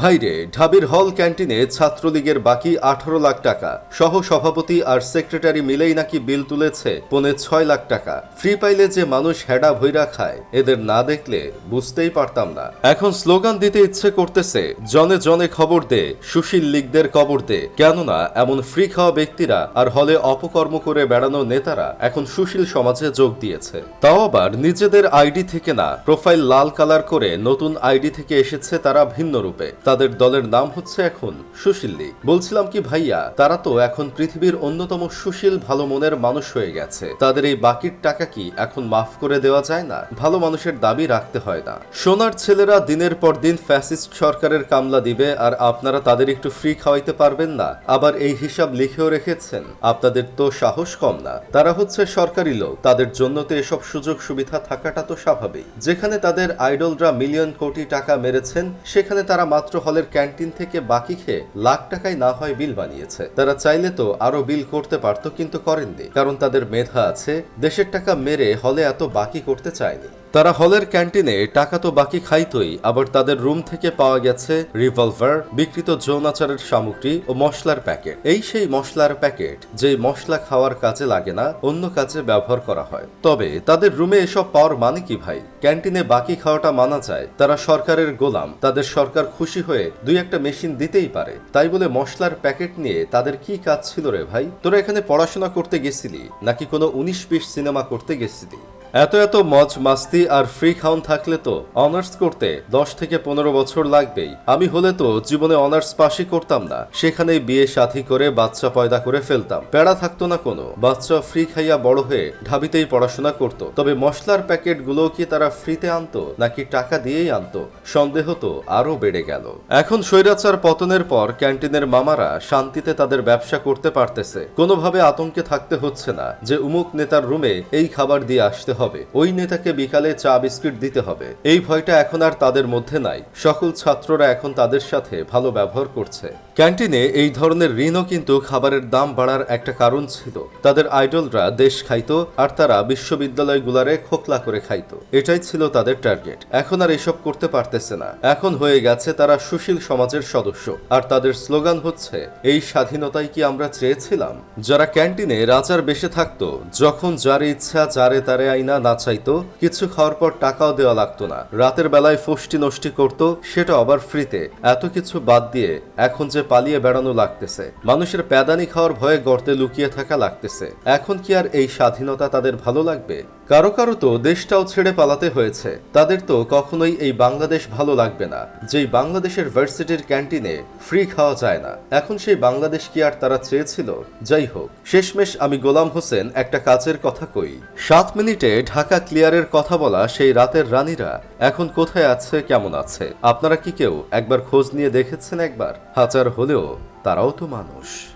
ভাইরে, ঢাবির হল ক্যান্টিনে ছাত্রলীগের বাকি আঠারো লাখ টাকা। সহ সভাপতি আর সেক্রেটারি মিলেই নাকি বিল তুলেছে পৌনে ছয় লাখ টাকা। ফ্রি পাইলে যে মানুষ হেডা ভৈরা খায়, এদের না দেখলে বুঝতেই পারতাম না। এখন স্লোগান দিতে ইচ্ছে করতেছে, জনে জনে খবর দে, সুশীল লীগদের কবর দে। কেননা, এমন ফ্রি খাওয়া ব্যক্তিরা আর হলে অপকর্ম করে বেড়ানো নেতারা এখন সুশীল সমাজে যোগ দিয়েছে। তাও আবার নিজেদের আইডি থেকে না, প্রোফাইল লাল কালার করে নতুন আইডি থেকে এসেছে তারা ভিন্ন রূপে। তাদের দলের নাম হচ্ছে এখন সুশীল লীগ। বলছিলাম কি, ভাইয়া, তারা তো এখন পৃথিবীর অন্যতম সুশীল, ভালো মনের মানুষ হয়ে গেছে। তাদের এই বাকির টাকা কি এখন মাফ করে দেওয়া যায় না? ভালো মানুষের দাবি রাখতে হয় না। সোনার ছেলেরা দিনের পর দিন ফ্যাসিস্ট সরকারের কামলা দিবে, আর আপনারা তাদের একটু ফ্রি খাওয়াইতে পারবেন না। আবার এই হিসাব লিখেও রেখেছেন। আপনাদের তো সাহস কম না। তারা হচ্ছে সরকারি লোক। তাদের জন্য তো এসব সুযোগ সুবিধা থাকাটা তো স্বাভাবিক। যেখানে তাদের আইডলরা মিলিয়ন কোটি টাকা মেরেছেন, সেখানে তারা মাত্র হলের ক্যান্টিন থেকে বাকি খেয়ে লাখ টাকায় না হয় বিল বানিয়েছে। তারা চাইলে তো আরও বিল করতে পারত, কিন্তু করেননি, কারণ তাদের মেধা আছে। দেশের টাকা মেরে হলে এত বাকি করতে চায়নি। তারা হলের ক্যান্টিনে টাকা তো বাকি খাইতই, আবার তাদের রুম থেকে পাওয়া গেছে রিভলভার বিকৃত যৌনাচারের সামগ্রী ও মশলার প্যাকেট। এই সেই মশলার প্যাকেট যে মশলা খাওয়ার কাজে লাগে না, অন্য কাজে ব্যবহার করা হয়। তবে তাদের রুমে এসব পাওয়ার মানে কি ভাই? ক্যান্টিনে বাকি খাওয়াটা মানা যায়, তারা সরকারের গোলাম, তাদের সরকার খুশি হয়ে দুই একটা মেশিন দিতেই পারে। তাই বলে মশলার প্যাকেট নিয়ে তাদের কি কাজ ছিল রে ভাই? তোরা এখানে পড়াশোনা করতে গেছিলি, নাকি কোনো উনিশ বিশ সিনেমা করতে গেছিলি? এত এত মজ মাস্তি আর ফ্রি খাউন থাকলে তো অনার্স করতে দশ থেকে পনেরো বছর লাগবেই। আমি হলে তো জীবনে অনার্স পাশই করতাম না। সেখানে বিয়ে সাথী করে বাচ্চা পয়দা করে ফেলতাম। প্যাড়া থাকতো না কোনো। বাচ্চা ফ্রি খাইয়া বড় হয়ে ঢাবিতেই পড়াশোনা করত। তবে মশলার প্যাকেটগুলো কি তারা ফ্রিতে আনতো, নাকি টাকা দিয়েই আনতো? সন্দেহ তো আরও বেড়ে গেল। এখন স্বৈরাচার পতনের পর ক্যান্টিনের মামারা শান্তিতে তাদের ব্যবসা করতে পারতেছে। কোনোভাবে আতঙ্কে থাকতে হচ্ছে না যে উমুক নেতার রুমে এই খাবার দিয়ে আসতে হবে। ওই নেতাকে বিকালে চা বিস্কিট দিতে হবে। এই ভয়টা এখন আর তাদের মধ্যে নাই। সকল ছাত্ররা এখন তাদের সাথে ভালো ব্যবহার করছে। ক্যান্টিনে এই ধরনের ঋণও কিন্তু খাবারের দাম বাড়ার একটা কারণ ছিল। তাদের আইডলরা দেশ খাইতো আর তারা বিশ্ববিদ্যালয়গুলারে খোকলা করে খাইতো। এটাই ছিল তাদের টার্গেট। এখন আর এসব করতে পারতেছে না। এখন হয়ে গেছে তারা সুশীল সমাজের সদস্য। আর তাদের স্লোগান হচ্ছে, এই স্বাধীনতাই কি আমরা চেয়েছিলাম? যারা ক্যান্টিনে রাজার বেশে থাকতো, যখন যার ইচ্ছা, যারে তারে আইনা না না চাইতো, কিছু খাওয়ার পর টাকাও দেওয়া লাগতো না। রাতের বেলায় ফষ্টি নষ্টি করত, সেটা আবার ফ্রিতে। এত কিছু বাদ দিয়ে এখন যে পালিয়ে বেড়ানো লাগতেছে। মানুষের প্যাদানি খাওয়ার ভয়ে গর্তে লুকিয়ে থাকা লাগতেছে। এখন কি আর এই স্বাধীনতা তাদের ভালো লাগবে? কারও কারও তো দেশটাও ছেড়ে পালাতে হয়েছে। তাদের তো কখনোই এই বাংলাদেশ ভালো লাগবে না। যেই বাংলাদেশের ভার্সিটির ক্যান্টিনে ফ্রি খাওয়া যায় না। এখন সেই বাংলাদেশ কি আর তারা চেয়েছিল? যাই হোক, শেষমেশ আমি গোলাম হোসেন একটা কাজের কথা কই। সাত মিনিটে ঢাকা ক্লিয়ারের কথা বলা সেই রাতের রানীরা এখন কোথায় আছে, কেমন আছে? আপনারা কি কেউ একবার খোঁজ নিয়ে দেখেছেন একবার? হাজার হলেও তারাও তো মানুষ।